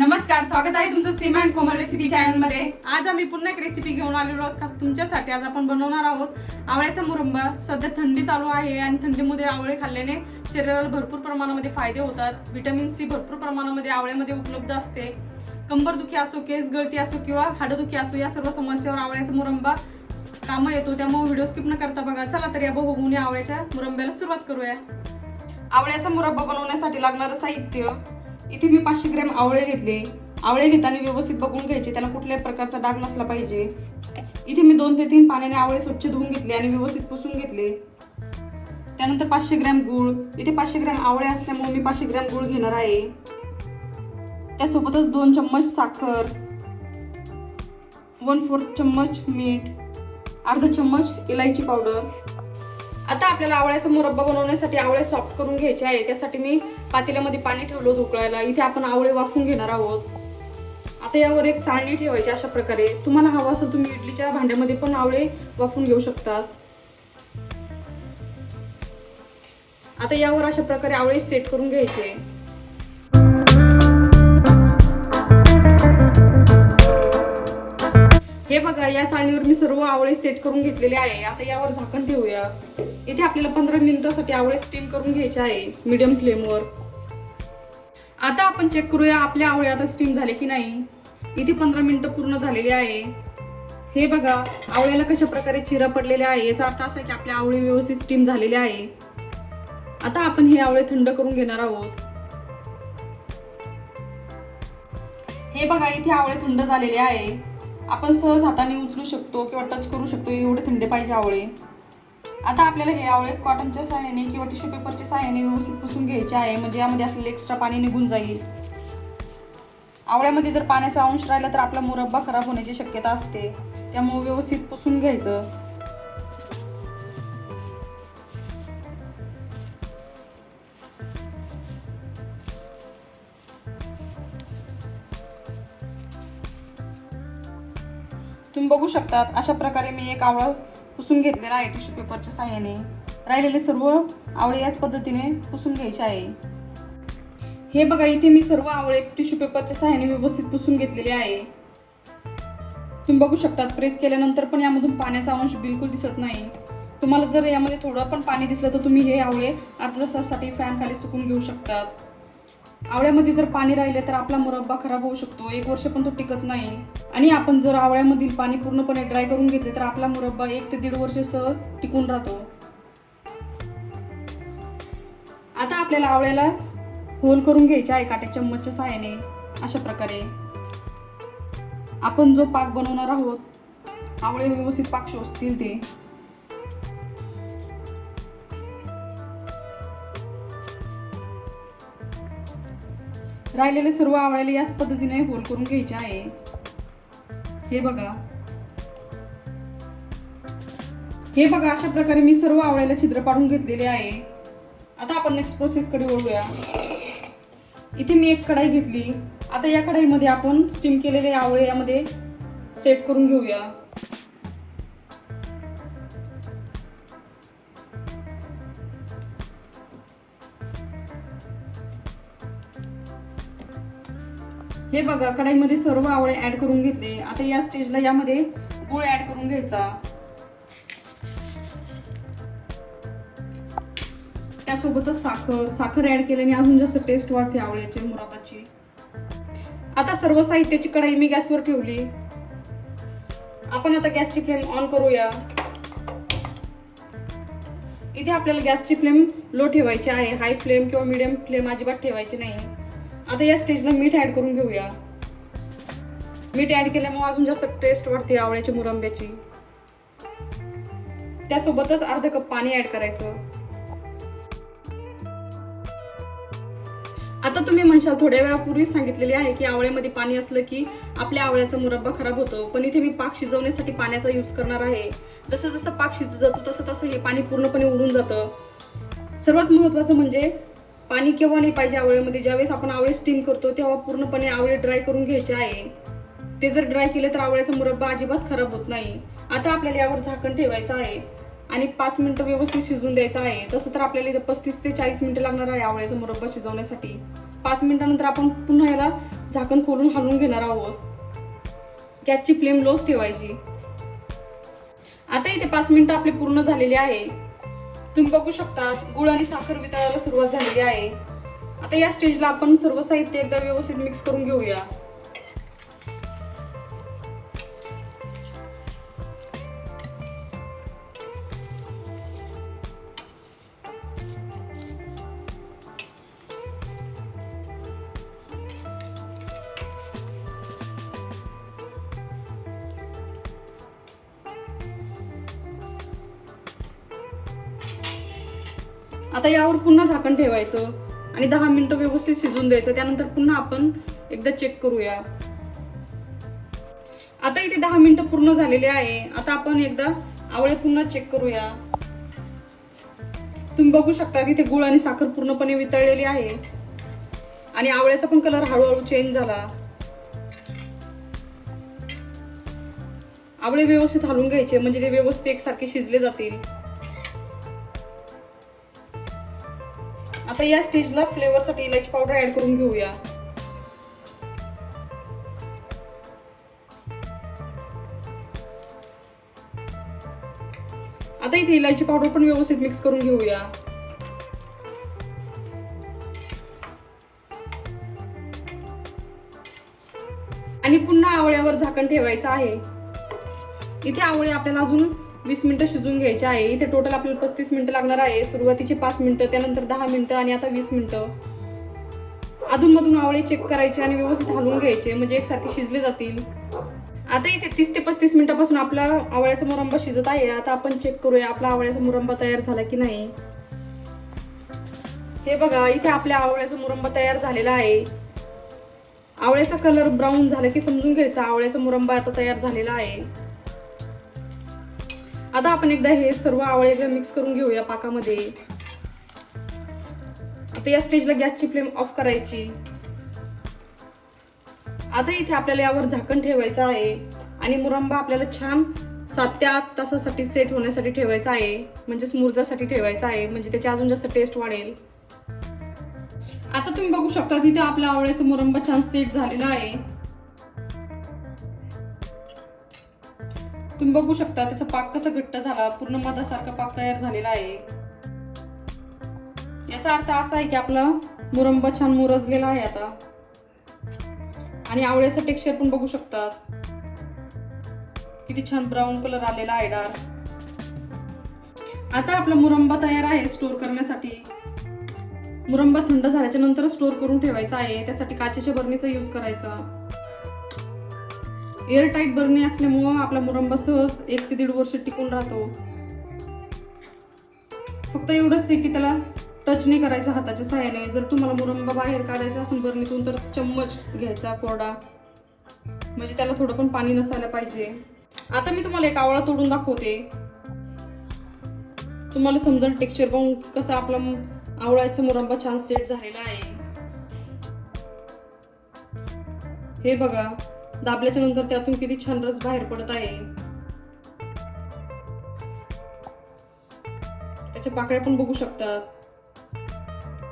नमस्कार स्वागत आहे तुमचं सीमा अँड कोमल रेसिपी चॅनलमध्ये. आज आम्ही पुन्हा एक रेसिपी घेऊन आलेलो आहोत. खास तुमच्यासाठी आज आपण बनवणार आहोत आवळ्याचा मुरंबा. सध्या थंडी चालू आहे आणि थंडीमध्ये आवळे खाल्ल्याने शरीराला भरपूर प्रमाणामध्ये फायदे होतात. व्हिटॅमिन सी भरपूर प्रमाणामध्ये आवळ्यामध्ये उपलब्ध असते. कंबरदुखी असो केस गळती असो किंवा हाडदुखी असो या सर्व समस्यावर आवळ्याचा मुरंबा कामं येतो. त्यामुळे व्हिडिओ स्किप न करता बघा. चला तर या बघून या आवळ्याच्या मुरंब्याला सुरुवात करूया. आवळ्याचा मुरब्बा बनवण्यासाठी लागणारं साहित्य इथे मी पाचशे ग्रॅम आवळे घेतले. आवळे घेताना व्यवस्थित बघून घ्यायचे त्याला कुठल्याही प्रकारचा डाग नसला पाहिजे. इथे मी दोन ते तीन पाण्याने आवळे स्वच्छ धुवून घेतले आणि व्यवस्थित पुसून घेतले. त्यानंतर पाचशे ग्रॅम गुळ. इथे पाचशे ग्रॅम आवळे असल्यामुळे मी पाचशे ग्रॅम गुळ घेणार आहे. त्यासोबतच दोन चम्मच साखर वन फोर्थ चम्मच मीठ अर्धा चम्मच इलायची पावडर. आता आपल्याला आवळ्याचा मुरब्बा बनवण्यासाठी आवळे सॉफ्ट करून घ्यायचे आहे त्यासाठी मी पातेल्यामध्ये पाणी ठेवलं उकळायला. इथे आपण आवळे वाफून घेणार आहोत. आता यावर एक चाळणी ठेवायची अशा प्रकारे. तुम्हाला हवं असेल तुम्ही इडलीच्या भांड्यामध्ये पण आवळे वाफून घेऊ शकतात आता यावर अशा प्रकारे आवळे सेट करून घ्यायचे. हे बघा या चाळणीवर मी सर्व आवळे सेट करून घेतलेले आहे. आता यावर झाकण ठेवूया. इथे आपल्याला पंधरा मिनिटासाठी आवळे स्टीम करून घ्यायचे आहे मीडियम फ्लेमवर आता आपण चेक करूया आपले आवळे आता स्टीम झाले की नाही. इथे पंधरा मिनिटं पूर्ण झालेले आहे. हे बघा आवळ्याला कशा प्रकारे चिरा पडलेले आहे याचा अर्थ असा आहे की आपले आवळे व्यवस्थित स्टीम झालेले आहे. आता आपण हे आवळे थंड करून घेणार आहोत. हे बघा इथे आवळे थंड झालेले आहे. आपण सहज हाताने उचलू शकतो किंवा टच करू शकतो एवढे थंडे पाहिजे आवळे. आता आपल्याला हे आवळे कॉटनच्या साह्याने किंवा टिश्यू पेपरच्या साह्याने व्यवस्थित पुसून घ्यायचे आहे म्हणजे यामध्ये असलेलं एक्स्ट्रा पाणी निघून जाईल. आवळ्यामध्ये जर पाण्याचा अंश राहिला तर आपला मुरब्बा खराब होण्याची शक्यता असते. त्यामुळे व्यवस्थित पुसून घ्यायचं. बघू शकतात. अशा प्रकारे मी एक आवळा पुसून घेतलेला आहे टिश्यू पेपरच्या साह्याने. राहिलेले सर्व आवळे याच पद्धतीने पुसून घ्यायचे आहे. हे बघा इथे मी सर्व आवळे टिश्यू पेपरच्या साह्याने व्यवस्थित पुसून घेतलेले आहे. तुम्ही बघू शकतात प्रेस केल्यानंतर पण यामधून पाण्याचा अंश बिलकुल दिसत नाही. तुम्हाला जर यामध्ये थोडं पण पाणी दिसलं तर तुम्ही हे आवळे अर्धा तासासाठी फॅन खाली सुकून घेऊ शकतात. आवळ्यामध्ये जर पाणी राहिले तर आपला मुरब्बा खराब होऊ शकतो. एक वर्ष पण तो टिकत नाही. आणि आपण जर आवळ्यामधील पाणी पूर्णपणे ड्राय करून घेतले तर आपला मुरब्बा एक ते दीड वर्ष सहज टिकून राहतो. आता आपल्याला आवळ्याला होल करून घ्यायचे आहे काट्या चम्मचच्या सहाय्याने. अशा प्रकारे. आपण जो पाक बनवणार आहोत आवळे व्यवस्थित पाक शोषतील ते. राहिलेले सर्व आवळ्याला याच पद्धतीने होल करून घ्यायचे आहे. हे बघा. हे बघा अशा प्रकारे मी सर्व आवळ्याला छिद्र पाडून घेतलेले आहे. आता आपण नेक्स्ट प्रोसेसकडे वळूया. इथे मी एक कढाई घेतली. आता या कढाईमध्ये आपण स्टीम केलेले आवळे यामध्ये सेट करून घेऊया. हे बघा कढाईमध्ये सर्व आवळे ऍड करून घेतले. आता या स्टेजला यामध्ये गुळ ऍड करून घ्यायचा. त्यासोबतच साखर साखर ऍड केल्याने अजून जास्त टेस्ट वाढते आवळ्याची मुराबाची आता सर्व साहित्याची कढाई मी गॅसवर ठेवली. आपण आता गॅसची फ्लेम ऑन करूया. इथे आपल्याला गॅसची फ्लेम लो ठेवायची आहे. हाय फ्लेम किंवा मिडियम फ्लेम अजिबात ठेवायची नाही. आता या स्टेजला मीठ ऍड करून घेऊया. मीठ ऍड केल्यामुळे अजून जास्त टेस्ट वाढते आवळ्याच्या मुरंब्याची. त्यासोबतच अर्ध कप पाणी ऍड करायचं. आता तुम्ही म्हणशाल थोड्या वेळापूर्वीच सांगितलेले आहे की आवळ्यामध्ये पाणी असलं की आपल्या आवळ्याचा मुरब्बा खराब होतो. पण इथे मी पाक शिजवण्यासाठी पाण्याचा यूज करणार आहे. जसं जसं पाक शिजत जातो तसं तसं हे पाणी पूर्णपणे उडून जातं. सर्वात महत्वाचं म्हणजे पाणी केव्हा नाही पाहिजे आवळ्यामध्ये ज्यावेळेस आपण आवळे स्टीम करतो तेव्हा पूर्णपणे आवळे ड्राय करून घ्यायचे आहे. ते जर ड्राय केले तर आवळ्याचा मुरब्बा अजिबात खराब होत नाही. आता आपल्याला यावर झाकण ठेवायचं आहे आणि पाच मिनिटं व्यवस्थित शिजून द्यायचं आहे. तसं तर आपल्याला इथे पस्तीस ते चाळीस मिनटं लागणार आहे आवळ्याचा मुरब्बा शिजवण्यासाठी. पाच मिनिटानंतर आपण पुन्हा याला झाकण खोलून हलवून घेणार आहोत. गॅसची फ्लेम लोच ठेवायची. आता इथे पाच मिनिटं आपली पूर्ण झालेली आहे. तुम्ही बघू शकता गुळ आणि साखर वितळायला सुरुवात झालेली आहे. आता या स्टेजला आपण सर्व साहित्य एकदा व्यवस्थित मिक्स करून घेऊया. आता यावर पुन्हा झाकण ठेवायचं आणि दहा मिनिटं व्यवस्थित शिजून द्यायचं. त्यानंतर पुन्हा आपण एकदा चेक करूया. आता इथे दहा मिनिटं पूर्ण झालेले आहे. आता आपण एकदा आवळे पुन्हा चेक करूया. तुम्ही बघू शकता तिथे गुळ आणि साखर पूर्णपणे वितळलेली आहे. आणि आवळ्याचा पण कलर हळूहळू चेंज झाला. आवळे व्यवस्थित हलवून घ्यायचे म्हणजे ते व्यवस्थित एकसारखे शिजले जातील. आता या स्टेजला फ्लेवर साठी इलायची पावडर ऍड करून घेऊया. आता इथे इलायची पावडर पण व्यवस्थित मिक्स करून घेऊया. आणि पुन्हा आवळ्यावर झाकण ठेवायचं आहे. इथे आवळे आपल्याला अजून वीस मिनटं शिजून घ्यायचे आहे. इथे टोटल आपल्याला पस्तीस मिनटं लागणार आहे. सुरुवातीचे पाच मिनटं त्यानंतर दहा मिनटं आणि आता वीस मिनटं. अधूनमधून आवळे चेक करायचे आणि व्यवस्थित हलवून घ्यायचे म्हणजे एकसारखे शिजले जातील. आता इथे तीस ते पस्तीस मिनिटापासून आपला आवळ्याचा मुरंबा शिजत आहे. आता आपण चेक करूया आपला आवळ्याचा मुरंबा तयार झाला की नाही. हे बघा इथे आपल्या आवळ्याचा मुरंबा तयार झालेला आहे. आवळ्याचा कलर ब्राऊन झाला की समजून घ्यायचा. आवळ्याचा मुरंबा आता तयार झालेला आहे. आता आपण एकदा हे सर्व आवळे मिक्स करून घेऊया पाकामध्ये. आता या स्टेजला गॅसची फ्लेम ऑफ करायची. आता इथे आपल्याला यावर झाकण ठेवायचं आहे. आणि मुरंबा आपल्याला छान सात ते आठ तासासाठी सेट होण्यासाठी ठेवायचा आहे. म्हणजेच मुरजासाठी ठेवायचा आहे. म्हणजे त्याची अजून जास्त टेस्ट वाढेल. आता तुम्ही बघू शकता तिथे आपल्या आवळ्याचं मुरंबा छान सेट झालेला आहे. तुम्ही बघू शकता त्याचा पाक कसा घट्ट झाला पूर्ण मधासारखा पाक तयार झालेला आहे. याचा अर्थ असा आहे की आपला मुरंबा छान मुरजलेला आहे आता. आणि आवळ्याचं टेक्स्चर पण बघू शकतात किती छान ब्राऊन कलर आलेला आहे डार्क. आता आपला मुरंबा तयार आहे स्टोर करण्यासाठी. मुरंबा थंड झाल्याच्यानंतर स्टोर करून ठेवायचा आहे त्यासाठी काचेच्या बरणीचा यूज करायचा. एअर टाईट बरणी असल्यामुळं आपला मुरंबा सहज एक ते दीड वर्ष टिकून राहतो. फक्त एवढंच आहे की त्याला टच नाही करायचा हाताच्या सहाय्याने जर तुम्हाला मुरंबा बाहेर काढायचा असेल बरणीतून तर चम्मच घ्यायचा कोरडा. म्हणजे त्याला थोडं पण पाणी नसायला पाहिजे. आता मी तुम्हाला एक आवळा तोडून दाखवते. तुम्हाला समजेल टेक्स्चर पण कसं आपला आवळ्याचा मुरंबा छान सेट झालेला आहे. हे बघा. दाबल्याच्या नंतर त्यातून किती छान रस बाहेर पडत आहे. त्याच्या पाकळ्या पण बघू शकतात.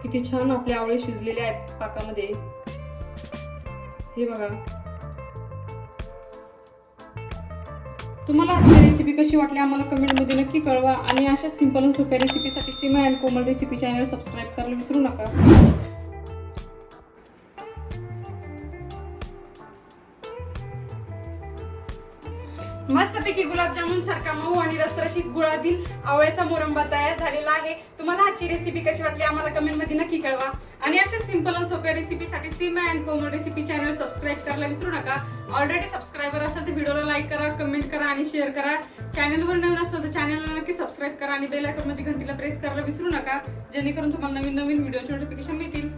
किती छान आपले आवळे शिजलेले आहेत पाकामध्ये. हे बघा. तुम्हाला आजची रेसिपी कशी वाटली आम्हाला कमेंटमध्ये नक्की कळवा. आणि अशा सिंपल आणि सोप्या रेसिपीसाठी Seema and Komal recipe channel subscribe करायला विसरू नका. मस्तपैकी गुलाबजामुन सारखा मऊ आणि रसरशीत गुळातील आवळ्याचा मोरंबा तयार झालेला आहे. तुम्हाला आजची रेसिपी कशी वाटली आम्हाला कमेंटमध्ये नक्की कळवा. आणि अशा सिंपल आणि सोप्या रेसिपीसाठी Seema and Komal recipe channel subscribe करायला विसरू नका. ऑलरेडी सबस्क्रायबर असेल तर व्हिडिओला लाईक करा कमेंट करा आणि शेअर करा. चॅनलवर नवीन असेल तर चॅनलला नक्की सबस्क्राईब करा आणि बेल आयकॉनमध्ये घंटीला प्रेस करायला विसरू नका. जेणेकरून तुम्हाला नवीन नवीन व्हिडिओचे नोटिफिकेशन मिळतील.